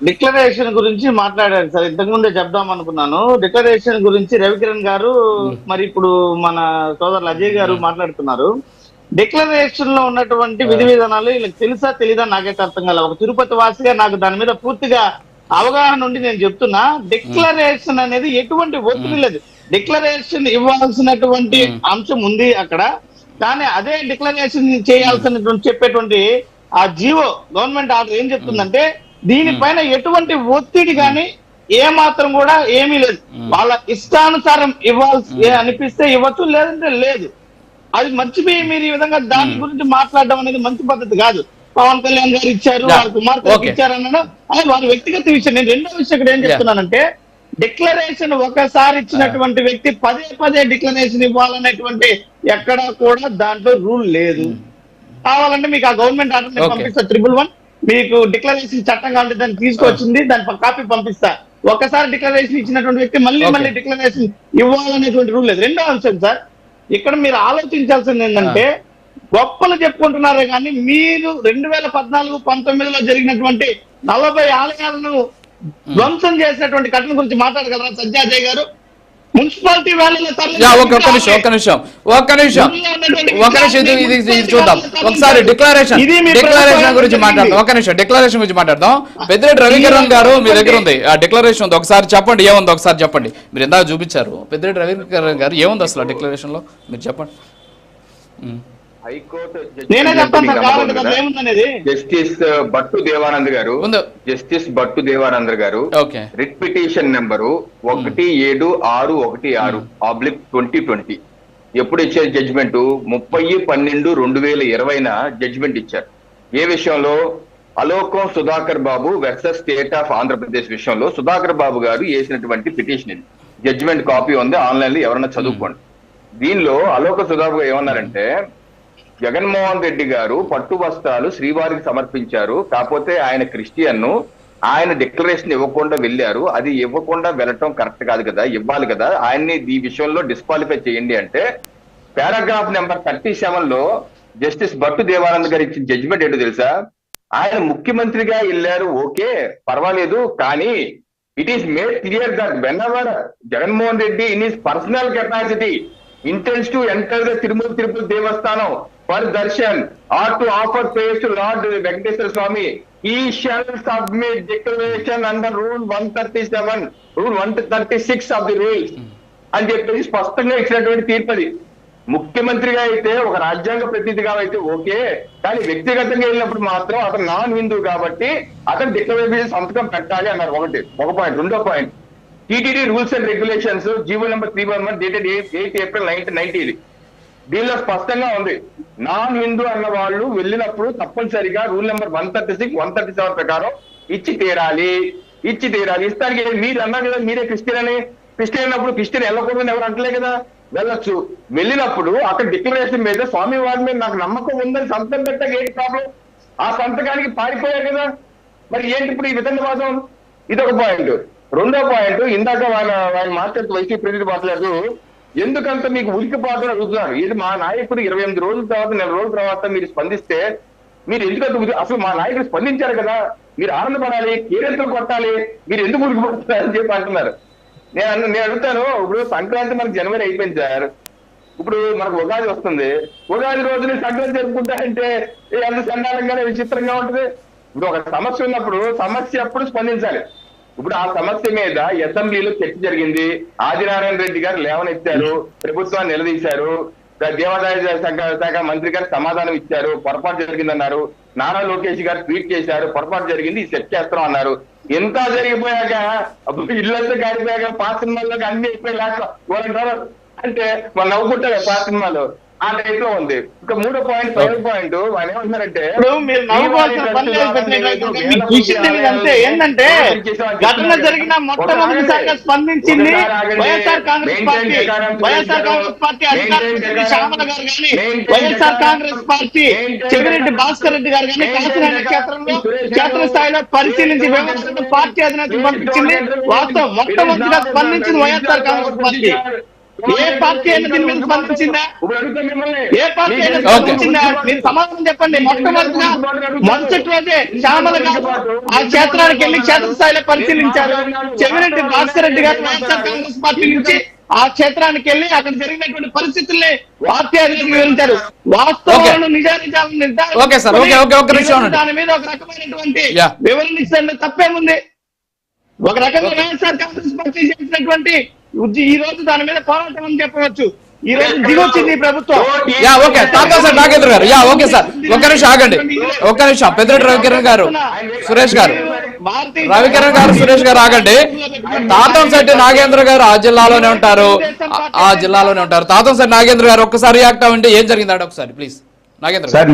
Declaration గురించి మాట్లాడారు sir. ఇంతకు ముందే చెప్దాం అనుకున్నాను. డిక్లరేషన్ గురించి రవికిరణ్ గారు మరి ఇప్పుడు మన సోదరులు అజయ్ గారు మాట్లాడుతున్నారు. డిక్లరేషన్లో ఉన్నటువంటి విధి విధానాలు వీళ్ళకి తెలుసా తెలీదా? నాకైతే అర్థం కాలే ఒక తిరుపతి వాసిగా నాకు దాని మీద పూర్తిగా అవగాహన ఉండి నేను చెప్తున్నా. డిక్లరేషన్ అనేది ఎటువంటి ఒత్తిడి లేదు. డిక్లరేషన్ ఇవ్వాల్సినటువంటి అంశం ఉంది అక్కడ. కానీ అదే డిక్లరేషన్ చేయాల్సినటువంటి చెప్పేటువంటి ఆ జీవో గవర్నమెంట్ ఆర్డర్ ఏం చెప్తుందంటే దీనిపైన ఎటువంటి ఒత్తిడి కానీ ఏ మాత్రం కూడా ఏమీ లేదు. వాళ్ళ ఇష్టానుసారం ఇవ్వాల్సి అనిపిస్తే ఇవ్వచ్చు లేదంటే లేదు. అది మర్చిపోయి మీరు ఈ విధంగా దాని గురించి మాట్లాడడం అనేది మంచి పద్ధతి కాదు. పవన్ కళ్యాణ్ గారు ఇచ్చారు. వాళ్ళ కుమార్తె. ఇచ్చారు అనడం అది వారి వ్యక్తిగత విషయం. నేను రెండో విషయం ఇక్కడ ఏం చెప్తున్నానంటే డిక్లరేషన్ ఒకసారి ఇచ్చినటువంటి వ్యక్తి పదే పదే డిక్లరేషన్ ఇవ్వాలనేటువంటి ఎక్కడ కూడా దాంట్లో రూల్ లేదు. కావాలంటే మీకు ఆ గవర్నమెంట్ ఆర్డర్ నేను Okay. పంపిస్తా. Triple one. మీకు డిక్లరేషన్ చట్టం కావాలంటే దాన్ని తీసుకొచ్చింది దాని కాపీ పంపిస్తా. ఒకసారి డిక్లరేషన్ ఇచ్చినటువంటి వ్యక్తి మళ్ళీ. మళ్ళీ డిక్లరేషన్ ఇవ్వాలనేటువంటి రూల్ లేదు. రెండో అంశం సార్ ఇక్కడ మీరు ఆలోచించాల్సింది ఏంటంటే గొప్పలు చెప్పుకుంటున్నారే కానీ మీరు రెండు వేల పద్నాలుగు పంతొమ్మిదిలో జరిగినటువంటి నలభై ఆలయాలను ధ్వంసం చేసినటువంటి ఘటన గురించి మాట్లాడగలరా? సజ్జాజయ్ గారు మున్సిపాలిటీ ఒక్క నిమిషం ఒక్క నిమిషం ఒక్క నిమిషం. ఒక్క నిమిషం ఇది చూద్దాం. ఒకసారి డిక్లరేషన్ డిక్లరేషన్ గురించి మాట్లాడదాం. ఒక్క నిమిషం డిక్లరేషన్ గురించి మాట్లాడదాం. పెద్దిరెడ్డి రవికిరణ్ గారు మీ దగ్గర ఉంది. ఆ డిక్లరేషన్ ఉంది. ఒకసారి చెప్పండి ఏముంది? ఒకసారి చెప్పండి. మీరు ఇందాక చూపించారు. పెద్దిరెడ్డి రవికిరణ్ గారు ఏముంది అసలు ఆ డిక్లరేషన్లో మీరు చెప్పండి. హైకోర్టు జస్టిస్ బట్టు దేవానంద్ గారు. జస్టిస్ బట్టు దేవానంద్ గారు రిట్ పిటిషన్ నెంబరు ఒకటి ఏడు ఆరు ఒకటి ఆరు ఆబ్లిక్ ట్వంటీ ట్వంటీ. ఎప్పుడు ఇచ్చారు జడ్జిమెంట్? ముప్పై పన్నెండు రెండు వేల ఇరవైన జడ్జిమెంట్ ఇచ్చారు. ఏ విషయంలో? Alokam Sudhakar Babu versus state of Andhra Pradesh విషయంలో సుధాకర్ బాబు గారు వేసినటువంటి పిటిషన్ ఇది. జడ్జిమెంట్ కాపీ ఉంది ఆన్లైన్లో ఎవరైనా చదువుకోండి దీనిలో అలోక సుధాకర్ ఏమన్నారంటే జగన్మోహన్ రెడ్డి గారు పట్టు వస్త్రాలు శ్రీవారికి సమర్పించారు. కాకపోతే ఆయన క్రిస్టియన్ ఆయన డిక్లరేషన్ ఇవ్వకుండా వెళ్ళారు. అది ఇవ్వకుండా వెళ్ళటం కరెక్ట్ కాదు కదా ఇవ్వాలి కదా. ఆయన్ని ఈ విషయంలో డిస్క్వాలిఫై చేయండి అంటే పారాగ్రాఫ్ నెంబర్ థర్టీ సెవెన్లో జస్టిస్ భట్టు దేవానంద్ గారు ఇచ్చిన జడ్జిమెంట్ ఏంటో తెలుసా? ఆయన ముఖ్యమంత్రిగా వెళ్ళారు ఓకే పర్వాలేదు కానీ it is made clear that when our Jaganmohan Reddy in his personal capacity intends to enter the Tirumala Tirupati Devasthanam for darshan or to offer prayers to lord Venkateswara Swamy he shall submit declaration under rule one thirty seven rule one thirty six of the rules అని చెప్పేసి స్పష్టంగా ఇచ్చినటువంటి తీర్పు అది. ముఖ్యమంత్రిగా అయితే ఒక రాజ్యాంగ ప్రతినిధిగా అయితే ఓకే కానీ వ్యక్తిగతంగా వెళ్ళినప్పుడు మాత్రం అతను నాన్ హిందూ కాబట్టి అతను డిక్లరేషన్ సంతకం పెట్టాలి అన్నారు. ఒకటి ఒక పాయింట్ రెండో point TTD rules and regulations GO number three one one dated eight April nineteen ninety దీనిలో స్పష్టంగా ఉంది. నాన్ హిందూ అన్న వాళ్ళు వెళ్ళినప్పుడు తప్పనిసరిగా rule number one thirty six one thirty seven ప్రకారం ఇచ్చి తీరాలి. ఇచ్చి తీరాలి. ఇస్తానికి మీరు అన్నారు కదా మీరే క్రిస్టియన్ అని. క్రిస్టియన్ అన్నప్పుడు క్రిస్టియన్ వెళ్ళకూడదని ఎవరు అంటలే కదా. వెళ్ళొచ్చు. వెళ్ళినప్పుడు అక్కడ డిక్లరేషన్ మీద స్వామి వారి మీద నాకు నమ్మకం ఉందని సంతకం పెట్టక ఏంటి ప్రాబ్లం ఆ సంతకానికి పారిపోయారు కదా. మరి ఏంటి ఇప్పుడు ఈ విధంగా ఇది ఒక పాయింట్ రెండో పాయింట్ ఇందాక వాళ్ళ ఆయన మాట్లాడుతూ వైసీపీ ప్రతినిధి మాట్లాడుతూ ఎందుకంత మీకు ఉలికిపాటు అడుగుతున్నారు ఇది మా నాయకుడు ఇరవై ఎనిమిది రోజుల తర్వాత నెల రోజుల తర్వాత మీరు స్పందిస్తే మీరు ఎందుకంత అసలు మా నాయకుడు స్పందించారు కదా మీరు ఆనందపడాలి కేరెంతలు కొట్టాలి మీరు ఎందుకు ఉలికిపడుతున్నారని చెప్పి అంటున్నారు. నేను నేను అడుగుతాను ఇప్పుడు సంక్రాంతి మనకి జనవరి అయిపోయింది సార్. ఇప్పుడు మనకు ఉగాది వస్తుంది. ఉగాది రోజుని సంక్రాంతి జరుపుకుంటారంటే ఏ అంత విచిత్రంగా ఉంటుంది. ఇప్పుడు ఒక సమస్య ఉన్నప్పుడు సమస్య అప్పుడు స్పందించాలి. ఇప్పుడు ఆ సమస్య మీద అసెంబ్లీలో చర్చ జరిగింది. ఆదినారాయణ రెడ్డి గారు లేవనెత్తారు. ప్రభుత్వాన్ని నిలదీశారు. దేవాదాయ శాఖ శాఖ మంత్రి గారు సమాధానం ఇచ్చారు. పొరపాటు జరిగిందన్నారు. నారా లోకేష్ గారు ట్వీట్ చేశారు. పొరపాటు జరిగింది. ఇది సెట్ చేస్తాం అన్నారు. ఎంత జరిగిపోయాక? ఇళ్ళంతా ఇల్లంతా పాత సినిమాల్లోకి అన్ని అయిపోయి లాస్ట్ అంటే మనం నవ్వుకుంటారు పాత సినిమాలో. ఆ టైప్లో ఉంది. ఇంకా మూడో పాయింట్ ఫైవ్ పాయింట్ ఆయన ఏమంటున్నారంటే అంతే. ఏంటంటే ఘటన జరిగిన మొట్టమొదటిసారిగా స్పందించింది YSR Congress party. YSR Congress party అధికారులు శ్యామల గారు కానీ వైఎస్ఆర్ కాంగ్రెస్ పార్టీ చెవిరెడ్డి భాస్కర్ రెడ్డి గారు కానీ కాకినాడ క్షేత్రంలో క్షేత్రస్థాయిలో పరిశీలించి వ్యవస్థను పార్టీ అధినేతకు పంపించింది. వాస్తవం మొట్టమొదటిగా స్పందించింది వైఎస్ఆర్ కాంగ్రెస్ పార్టీ. ఏ పార్టీ అయినా దీని మీద స్పందించిందా. ఏ పార్టీ అయినా స్పందించిందా? మీరు సమాధానం చెప్పండి. మొట్టమొదటిగా మొదటి రోజే శ్యామల గారు ఆ క్షేత్రానికి వెళ్ళి క్షేత్రస్థాయిలో పరిశీలించారు. చెవిరెడ్డి భాస్కర్ రెడ్డి గారు వైఎస్ఆర్ కాంగ్రెస్ పార్టీ నుంచి ఆ క్షేత్రానికి వెళ్ళి అక్కడ జరిగినటువంటి పరిస్థితుల్ని పార్టీ అధినేతలు వివరించారు. వాస్తవాలను నిజానిజాలను నిర్ధారణ. దాని మీద ఒక రకమైనటువంటి. వివరణ ఇస్తే తప్పేముంది? ఒక రకంగా వైఎస్ఆర్ కాంగ్రెస్ పార్టీ చేసినటువంటి ఈ రోజు దాని మీద పోరాటం అని చెప్పవచ్చు. ఈ రోజు దిగొచ్చింది ప్రభుత్వం. Yeah okay. తాతా సార్ నాగేంద్ర గారు. Yeah okay sir. ఒక్క నిమిషం ఆగండి. ఒక్క నిమిషం. పెద్దిరెడ్డి రవికిరణ్ గారు సురేష్ గారు. రవికిరణ్ గారు సురేష్ గారు ఆగండి. తాతంశెట్టి నాగేంద్ర గారు ఆ జిల్లాలోనే ఉంటారు. ఆ- జిల్లాలోనే ఉంటారు. తాతంశెట్టి నాగేంద్ర గారు ఒక్కసారి రియాక్ట్ అవ్వండి. ఏం జరిగిందండి ఒకసారి ప్లీజ్ నాగేంద్ర గారు. సార్